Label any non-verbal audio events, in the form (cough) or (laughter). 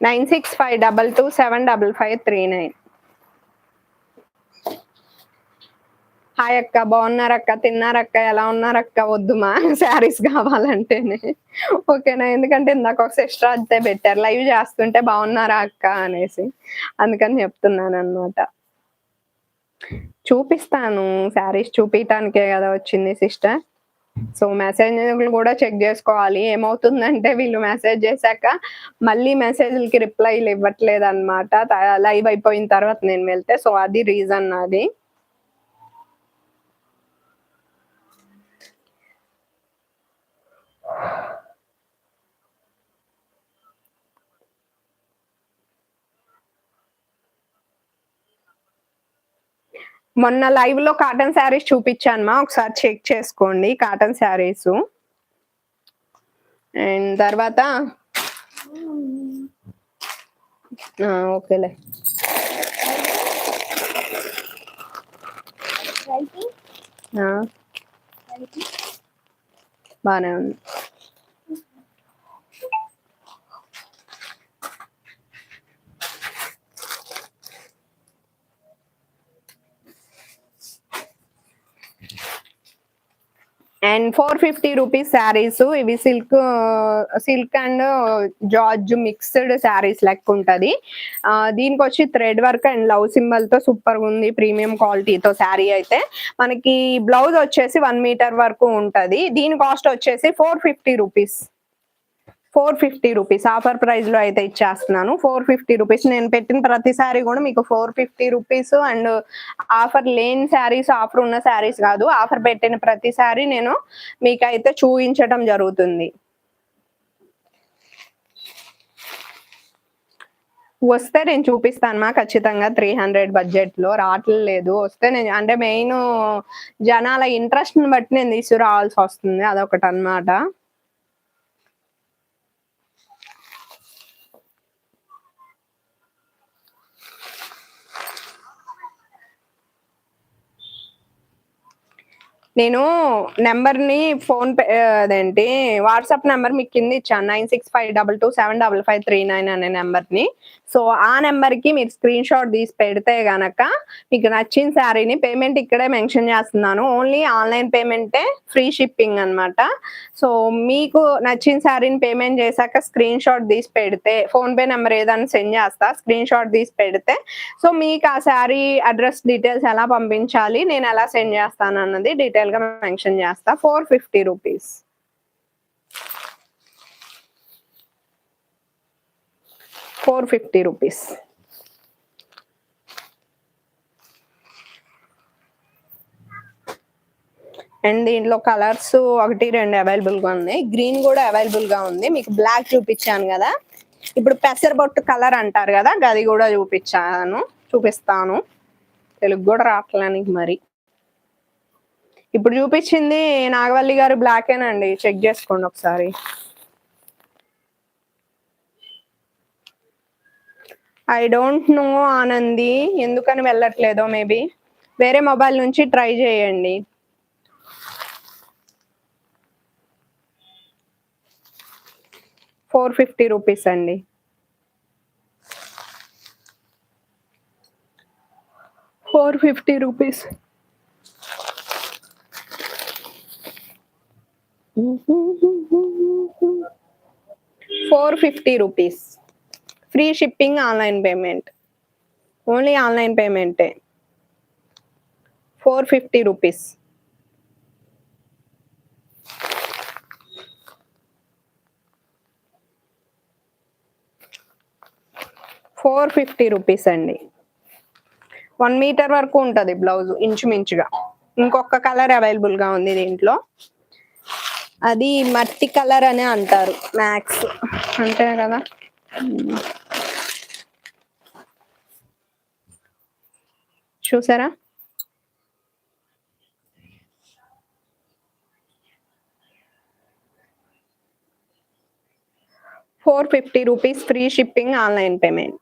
Nine six five double two seven double five three nine. Hi అక్క బాగున్నారక్క? తిన్నారక్క? ఎలా ఉన్నారక్క? వద్దు మా. (laughs) శారీస్ కావాలంటేనే. ఓకేనా? ఎందుకంటే ఇందాక ఒక సిస్టర్ అంతే పెట్టారు. లైవ్ చేస్తుంటే బాగున్నారా అక్క అనేసి. అందుకని చెప్తున్నాను అనమాట చూపిస్తాను. శారీస్ చూపించడానికే కదా వచ్చింది సిస్టర్. సో మెసేజ్లు కూడా చెక్ చేసుకోవాలి. ఏమవుతుందంటే వీళ్ళు మెసేజ్ చేశాక మళ్ళీ మెసేజ్లకి రిప్లైలు ఇవ్వట్లేదు అనమాట లైవ్ అయిపోయిన తర్వాత నేను వెళ్తే. సో అది రీజన్ అది మొన్న లైవ్లో కాటన్ శారీస్ చూపించాను మా ఒకసారి చెక్ చేసుకోండి కాటన్ శారీస్ అండ్ తర్వాత ఓకేలే. బానే ఉంది. And four fifty rupees saris ఇవి silk silk and georgette mixed saris లెక్క ఉంటది. ఆ, దీనికి వచ్చి థ్రెడ్ వర్క్ అండ్ లవ్ సింబల్తో సూపర్ ఉంది ప్రీమియం క్వాలిటీతో శారీ అయితే. మనకి బ్లౌజ్ వచ్చేసి వన్ మీటర్ వరకు ఉంటది. దీని కాస్ట్ వచ్చేసి four fifty rupees. Four fifty rupees. Offer ప్రైస్లో అయితే ఇచ్చేస్తున్నాను. Four fifty rupees. నేను పెట్టిన ప్రతిసారి కూడా మీకు four fifty rupees and offer లేని శారీస్ ఆఫర్ ఉన్న శారీస్ కాదు. ఆఫర్ పెట్టిన ప్రతిసారి నేను మీకైతే చూపించడం జరుగుతుంది. వస్తే నేను చూపిస్తాను మా ఖచ్చితంగా త్రీ హండ్రెడ్ బడ్జెట్లో రావట్లేదు వస్తే నేను అంటే మెయిన్ జనాల ఇంట్రెస్ట్ని బట్టి నేను తీసుకురావాల్సి వస్తుంది. అదొకటి అన్నమాట నేను నెంబర్ని ఫోన్ పే అదేంటి వాట్సాప్ నెంబర్ మీకు కింద ఇచ్చాను. Nine six five double two seven double five three nine అనే నెంబర్ని. సో ఆ నెంబర్కి మీరు స్క్రీన్ షాట్ తీసి పెడితే గనక మీకు నచ్చిన శారీని పేమెంట్ ఇక్కడే మెన్షన్ చేస్తున్నాను. ఓన్లీ ఆన్లైన్ పేమెంటే ఫ్రీ షిప్పింగ్ అన్నమాట. సో మీకు నచ్చిన శారీని పేమెంట్ చేశాక స్క్రీన్ షాట్ తీసి పెడితే ఫోన్పే నెంబర్ ఏదైనా సెండ్ చేస్తా స్క్రీన్ షాట్ తీసి పెడితే. సో మీకు ఆ శారీ అడ్రస్ డీటెయిల్స్ ఎలా పంపించాలి నేను ఎలా సెండ్ చేస్తాను అన్నది డీటెయిల్స్ డీటెయిల్గా మెన్షన్ చేస్తా. Four fifty rupees. Four fifty rupees. And దీంట్లో కలర్స్ ఒకటి రెండు అవైలబుల్గా ఉన్నాయి గ్రీన్ కూడా అవైలబుల్గా ఉంది. మీకు బ్లాక్ చూపించాను కదా. ఇప్పుడు పెసరబొట్టు కలర్ అంటారు కదా గది కూడా చూపించాను చూపిస్తాను. తెలుగు కూడా రావట్లేదు మరి. ఇప్పుడు చూపించింది నాగవల్లి గారు బ్లాకేనండి చెక్ చేసుకోండి ఒకసారి. I don't know Anandi. ఎందుకని వెళ్ళట్లేదో మేబీ వేరే మొబైల్ నుంచి ట్రై చేయండి. ఫోర్ ఫిఫ్టీ రూపీస్ అండి. Four fifty rupees four fifty rupees. Free shipping online payment. Only online పేమెంటే. Four fifty rupees. Four fifty rupees అండి. వన్ మీటర్ వరకు ఉంటుంది బ్లౌజ్ ఇంచుమించుగా. ఇంకొక కలర్ అవైలబుల్గా ఉంది దీంట్లో. అది మట్టి కలర్ అని అంటారు మ్యాక్స్. అంతే కదా? చూసారా? Four fifty rupees free shipping online payment.